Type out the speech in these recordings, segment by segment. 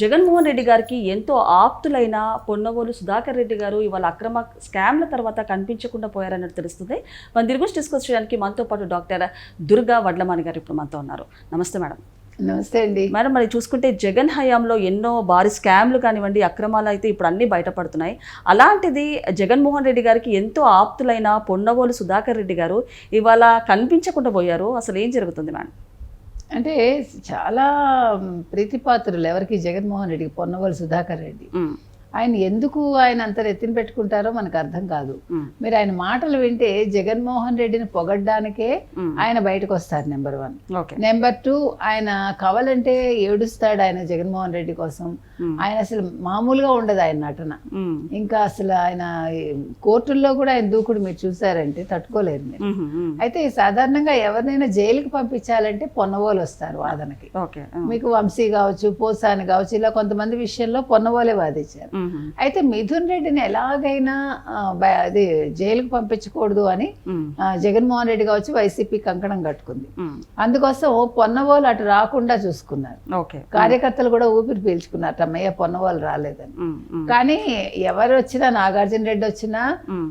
జగన్మోహన్ రెడ్డి గారికి ఎంతో ఆప్తులైన పొన్నవోలు సుధాకర్ రెడ్డి గారు ఇవాళ అక్రమ స్కామ్ల తర్వాత కనిపించకుండా పోయారన్నట్టు తెలుస్తుంది. మన దీని గురించి డిస్కస్ చేయడానికి మనతో పాటు డాక్టర్ దుర్గా వడ్లమాని గారు ఇప్పుడు మనతో ఉన్నారు. నమస్తే మేడం. నమస్తే అండి. మేడం మరి చూసుకుంటే జగన్ హయాంలో ఎన్నో భారీ స్కామ్లు కానివ్వండి అక్రమాలు అయితే ఇప్పుడు అన్నీ బయటపడుతున్నాయి. అలాంటిది జగన్మోహన్ రెడ్డి గారికి ఎంతో ఆప్తులైన పొన్నవోలు సుధాకర్ రెడ్డి గారు ఇవాళ కనిపించకుండా పోయారు. అసలు ఏం జరుగుతుంది మేడం? అంటే చాలా ప్రీతిపాత్రులు ఎవరికి జగన్మోహన్ రెడ్డికి పొన్నవల్ సుధాకర్ రెడ్డి. ఆయన ఎందుకు ఆయన అంత ఎత్తిన పెట్టుకుంటారో మనకు అర్థం కాదు. మీరు ఆయన మాటలు వింటే జగన్మోహన్ రెడ్డిని పొగడ్డానికే. ఆయన బయటకు వస్తారు నెంబర్ వన్ నెంబర్ టూ ఆయన కావాలంటే ఏడుస్తాడు ఆయన జగన్మోహన్ రెడ్డి కోసం. ఆయన అసలు మామూలుగా ఉండదు ఆయన నటన. ఇంకా అసలు ఆయన కోర్టుల్లో కూడా ఆయన దూకుడు మీరు చూసారంటే తట్టుకోలేరు మీరు. అయితే సాధారణంగా ఎవరినైనా జైలుకి పంపించాలంటే పొన్నవోలు వస్తారు వాదనకి. మీకు వంశీ కావచ్చు పోసాని కావచ్చు ఇలా కొంతమంది విషయంలో పొన్నవోలే వాదించారు. అయితే మిథున్ రెడ్డిని ఎలాగైనా అది జైలుకు పంపించకూడదు అని జగన్మోహన్ రెడ్డి కావచ్చు వైసీపీ కంకణం కట్టుకుంది. అందుకోసం పొన్నవోలు అటు రాకుండా చూసుకున్నారు. కార్యకర్తలు కూడా ఊపిరి పీల్చుకున్నారు అమ్మయ్య పొన్నవోలు రాలేదని. కానీ ఎవరు వచ్చినా నాగార్జున రెడ్డి వచ్చినా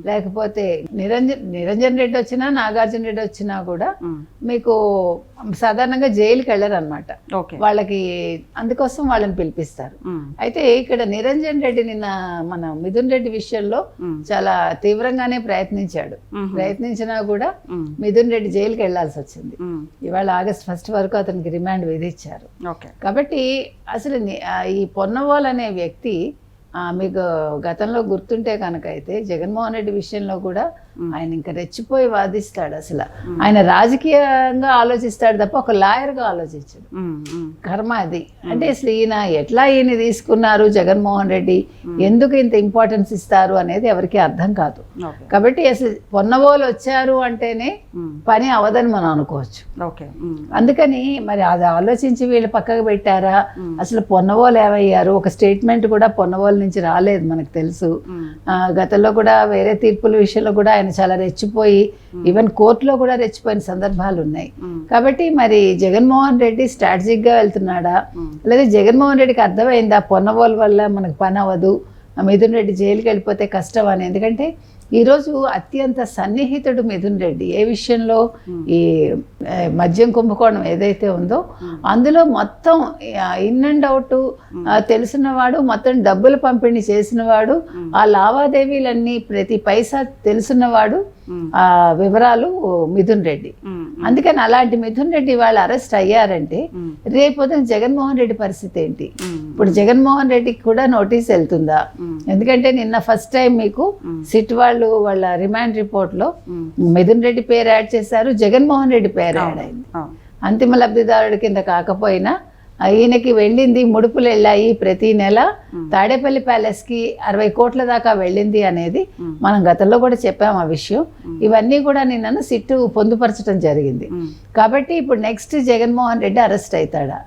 లేకపోతే నిరంజన్ నిరంజన్ రెడ్డి వచ్చినా నాగార్జున రెడ్డి వచ్చినా కూడా మీకు సాధారణంగా జైలుకి వెళ్ళరు అనమాట వాళ్ళకి అందుకోసం వాళ్ళని పిలిపిస్తారు. అయితే ఇక్కడ నిరంజన్ రెడ్డి నిన్న మన మిథున్ రెడ్డి విషయంలో చాలా తీవ్రంగానే ప్రయత్నించాడు. ప్రయత్నించినా కూడా మిథున్ రెడ్డి జైలుకి వెళ్ళాల్సి వచ్చింది. ఇవాళ ఆగస్ట్ ఫస్ట్ వరకు అతనికి రిమాండ్ విధించారు కాబట్టి అసలు ఈ పొన్నవాల్ అనే వ్యక్తి ఆ, మీకు గతంలో గుర్తుంటే కనుక అయితే జగన్మోహన్ రెడ్డి విషయంలో కూడా ఆయన ఇంకా రెచ్చిపోయి వాదిస్తాడు అసలు. ఆయన రాజకీయంగా ఆలోచిస్తాడు తప్ప ఒక లాయర్గా ఆలోచించాడు. కర్మ అది. అంటే అసలు ఈయన ఎట్లా ఈయన తీసుకున్నారు జగన్మోహన్ రెడ్డి? ఎందుకు ఇంత ఇంపార్టెన్స్ ఇస్తారు అనేది ఎవరికి అర్థం కాదు. కాబట్టి అసలు పొన్నవోలు వచ్చారు అంటేనే పని అవదని మనం అనుకోవచ్చు. అందుకని మరి అది ఆలోచించి వీళ్ళు పక్కకు పెట్టారా? అసలు పొన్నవోలు ఏమయ్యారు? ఒక స్టేట్మెంట్ కూడా పొన్నవోలు నుంచి రాలేదు మనకు తెలుసు. గతంలో కూడా వేరే తీర్పుల విషయంలో కూడా ఆయన చాలా రెచ్చిపోయి ఈవెన్ కోర్టులో కూడా రెచ్చిపోయిన సందర్భాలు ఉన్నాయి. కాబట్టి మరి జగన్మోహన్ రెడ్డి strategic గా వెళ్తున్నాడా లేదా జగన్మోహన్ రెడ్డికి అర్థమైందా? పొన్నవోలు వల్ల మనకు పని అవ్వదు మిథున్ రెడ్డి జైలుకి వెళ్ళిపోతే కష్టం అని. ఎందుకంటే ఈరోజు అత్యంత సన్నిహితుడు మిథున్ రెడ్డి. ఏ విషయంలో? ఈ మద్యం కుంభకోణం ఏదైతే ఉందో అందులో మొత్తం ఇన్ అండ్ అవుట్ తెలిసినవాడు మొత్తం డబ్బులు పంపిణీ చేసినవాడు ఆ లావాదేవీలన్నీ ప్రతి పైసా తెలుసున్నవాడు ఉమ్, ఆ వివరాలు మిథున్ రెడ్డి. అందుకని అలాంటి మిథున్ రెడ్డి వాళ్ళు అరెస్ట్ అయ్యారంటే రేపొద్దున జగన్మోహన్ రెడ్డి పరిస్థితి ఏంటి? ఇప్పుడు జగన్మోహన్ రెడ్డికి కూడా నోటీస్ వెళ్తుందా? ఎందుకంటే నిన్న ఫస్ట్ టైం మీకు. సిట్ వాళ్ళు వాళ్ళ రిమాండ్ రిపోర్ట్లో మిథున్ రెడ్డి పేరు యాడ్ చేశారు జగన్మోహన్ రెడ్డి పేరు యాడ్ అయింది. అంతిమ లబ్ధిదారుడి కింద కాకపోయినా ఈయనకి వెళ్ళింది ముడుపులు వెళ్ళాయి ప్రతి నెల. తాడేపల్లి ప్యాలెస్కి అరవై కోట్ల దాకా వెళ్ళింది అనేది. మనం గతంలో కూడా చెప్పాం ఆ విషయం. ఇవన్నీ కూడా నిన్నను సిట్టు పొందుపరచడం జరిగింది. కాబట్టి ఇప్పుడు నెక్స్ట్ జగన్మోహన్ రెడ్డి అరెస్ట్ అవుతాడా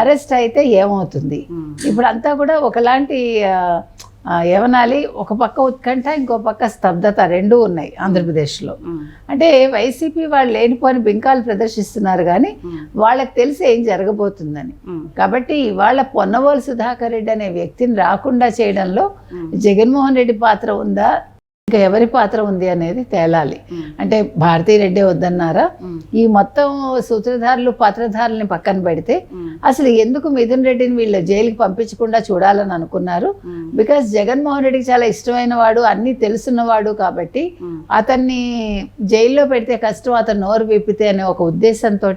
అరెస్ట్ అయితే ఏమవుతుంది? ఇప్పుడు అంతా కూడా ఒకలాంటి ఏమనాలి? ఒక పక్క ఉత్కంఠ ఇంకో పక్క స్తబ్దత రెండూ ఉన్నాయి ఆంధ్రప్రదేశ్లో. అంటే వైసీపీ వాళ్ళు లేనిపోని బింకాలు ప్రదర్శిస్తున్నారు కానీ వాళ్ళకి తెలిసి ఏం జరగబోతుందని. కాబట్టి ఇవాళ పొన్నవోలు సుధాకర్ రెడ్డి అనే వ్యక్తిని రాకుండా చేయడంలో జగన్మోహన్ రెడ్డి పాత్ర ఉందా? ఇంకా ఎవరి పాత్ర ఉంది అనేది తేలాలి. అంటే భారతీ రెడ్డి వద్దన్నారా? ఈ మొత్తం సూత్రధారులు పాత్రధారుల్ని పక్కన పెడితే అసలు ఎందుకు మిథున్ రెడ్డిని వీళ్ళు జైలుకి పంపించకుండా చూడాలని అనుకున్నారు? బికాస్ జగన్మోహన్ రెడ్డికి చాలా ఇష్టమైన వాడు అన్నీ తెలుసున్నవాడు కాబట్టి అతన్ని జైల్లో పెడితే కష్టం అతను నోరు విప్పితే అనే ఒక ఉద్దేశంతో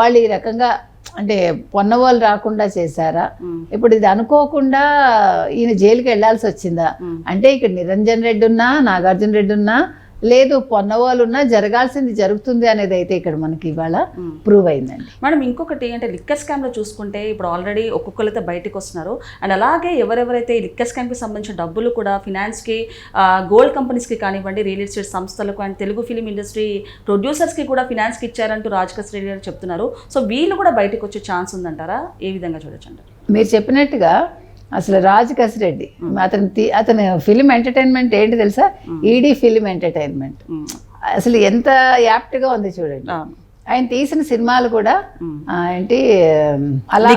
వాళ్ళు ఈ రకంగా అంటే పొన్నవాళ్ళు రాకుండా చేశారా? ఇప్పుడు ఇది అనుకోకుండా ఈయన జైలుకి వెళ్ళాల్సి వచ్చిందా. అంటే ఇక్కడ నిరంజన్ రెడ్డి ఉన్నా నాగార్జున రెడ్డి ఉన్నా లేదు పొన్నవాళ్ళు ఉన్నా జరగాల్సింది జరుగుతుంది అనేది అయితే ఇక్కడ మనకి ఇవాళ. ప్రూవ్ అయిందండి. మేడం ఇంకొకటి అంటే లిక్కర్ స్కామ్లో చూసుకుంటే ఇప్పుడు ఆల్రెడీ ఒక్కొక్కరైతే బయటకు వస్తున్నారు. అండ్ అలాగే ఎవరెవరైతే ఈ లిక్కర్ స్కామ్కి సంబంధించిన డబ్బులు కూడా ఫినాన్స్కి గోల్డ్ కంపెనీస్కి కానివ్వండి రియల్ ఎస్టేట్ సంస్థలకు అండ్ తెలుగు ఫిలిం ఇండస్ట్రీ ప్రొడ్యూసర్స్కి కూడా ఫినాన్స్కి ఇచ్చారంటూ రాజకస్ రెడ్డి గారు చెప్తున్నారు. సో వీళ్ళు కూడా బయటకు వచ్చే ఛాన్స్ ఉందంటారా? ఏ విధంగా చూడొచ్చు అంటారు? మీరు చెప్పినట్టుగా అసలు రాజ్ కసిరెడ్డి. అతని అతని ఫిలిం ఎంటర్టైన్మెంట్ ఏంటి తెలుసా? ఈడీ ఫిలిం ఎంటర్టైన్మెంట్ అసలు ఎంత యాప్ట్గా ఉంది చూడండి. ఆయన తీసిన సినిమాలు కూడా ఏంటి అలా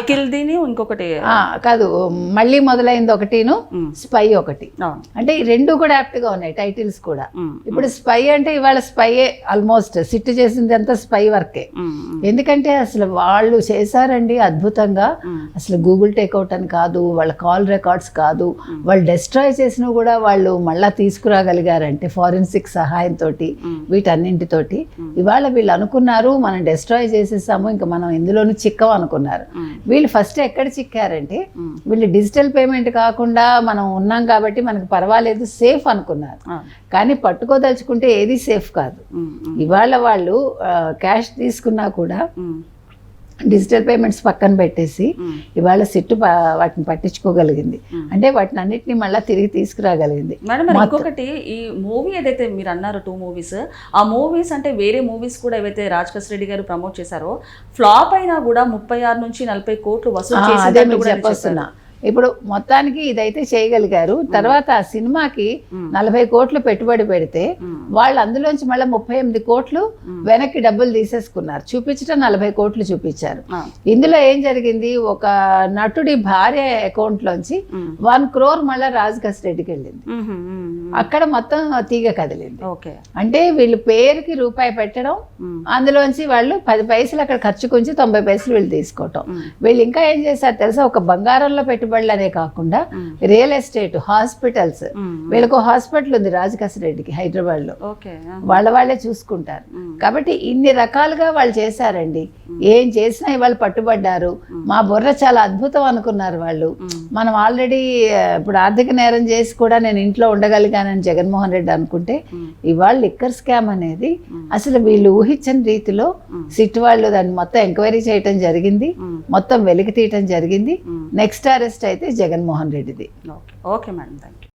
ఇంకొకటి కాదు మళ్ళీ మొదలైంది ఒకటిను. స్పై ఒకటి. అంటే ఈ రెండు కూడా యాప్ట్గా ఉన్నాయి టైటిల్స్ కూడా. ఇప్పుడు స్పై అంటే ఇవాళ స్పైయే ఆల్మోస్ట్ సిట్ చేసింది అంతా స్పై వర్కే. ఎందుకంటే అసలు వాళ్ళు చేశారండి అద్భుతంగా. అసలు గూగుల్ టేక్అవుట్ అని కాదు వాళ్ళ కాల్ రికార్డ్స్ కాదు. వాళ్ళు డెస్ట్రాయ్ చేసినవి కూడా వాళ్ళు మళ్ళా తీసుకురాగలిగారంటే ఫారెన్సిక్ సహాయంతో వీటన్నింటితోటి. ఇవాళ వీళ్ళు అనుకున్నారు మనం డెస్ట్రాయ్ చేసేసాము ఇంకా మనం ఇందులోనూ చిక్కం అనుకున్నారు. వీళ్ళు ఫస్ట్ ఎక్కడ చిక్కారంటే. వీళ్ళు డిజిటల్ పేమెంట్ కాకుండా మనం ఉన్నాం కాబట్టి మనకు పర్వాలేదు సేఫ్ అనుకున్నారు. కానీ పట్టుకోదలుచుకుంటే ఏది సేఫ్ కాదు. ఇవాళ వాళ్ళు క్యాష్ తీసుకున్నా కూడా. డిజిటల్ పేమెంట్స్ పక్కన పెట్టేసి. ఇవాళ సిట్టు వాటిని పట్టించుకోగలిగింది. అంటే వాటిని అన్నిటిని మళ్ళీ తిరిగి తీసుకురాగలిగింది. మేడం ఇంకొకటి ఈ మూవీ ఏదైతే మీరు అన్నారు టూ మూవీస్ ఆ మూవీస్ అంటే వేరే మూవీస్ కూడా ఏవైతే రాజకస్ రెడ్డి గారు ప్రమోట్ చేశారో ఫ్లాప్ అయినా కూడా ముప్పై ఆరు నుంచి నలభై కోట్లు వసూలు చెప్పొస్తున్నా. ఇప్పుడు మొత్తానికి ఇదైతే చేయగలిగారు. తర్వాత ఆ సినిమాకి నలభై కోట్లు పెట్టుబడి పెడితే వాళ్ళు అందులోంచి మళ్ళీ ముప్పై ఎనిమిది కోట్లు వెనక్కి డబ్బులు తీసేసుకున్నారు. చూపించడం నలభై కోట్లు చూపించారు. ఇందులో ఏం జరిగింది? ఒక నటుడి భార్య అకౌంట్ లోంచి. వన్ క్రోర్ మళ్ళీ రాజకస్ రెడ్డికి వెళ్ళింది. అక్కడ మొత్తం తీగ కదిలింది. ఓకే. అంటే వీళ్ళు పేరుకి రూపాయి పెట్టడం. అందులోంచి వాళ్ళు పది పైసలు అక్కడ ఖర్చు కొంచి తొంభై పైసలు వీళ్ళు తీసుకోవటం. వీళ్ళు ఇంకా ఏం చేశారు తెలుసా? ఒక బంగారంలో పెట్టుబడులనే కాకుండా. Real estate hospitals. వీళ్ళకు హాస్పిటల్ ఉంది రెడ్డికి హైదరాబాద్లో. వాళ్ళ వాళ్ళే చూసుకుంటారు. కాబట్టి ఇన్ని రకాలుగా వాళ్ళు చేశారండి ఏం చేసినా ఇవాళ పట్టుబడ్డారు మా బుర్ర చాలా అద్భుతం అనుకున్నారు వాళ్ళు. మనం ఆల్రెడీ ఇప్పుడు ఆర్థిక నేరం చేసి కూడా నేను ఇంట్లో ఉండగలిగానని జగన్మోహన్ రెడ్డి అనుకుంటే. ఇవాళ లిక్కర్ స్కామ్ అనేది అసలు వీళ్ళు ఊహించని రీతిలో సిట్ వాళ్ళు దాన్ని మొత్తం ఎంక్వైరీ చేయటం జరిగింది. మొత్తం వెలికి తీయటం జరిగింది. నెక్స్ట్ అరెస్ట్ అయితే జగన్మోహన్ రెడ్డిది. Okay. Okay madam. Thank you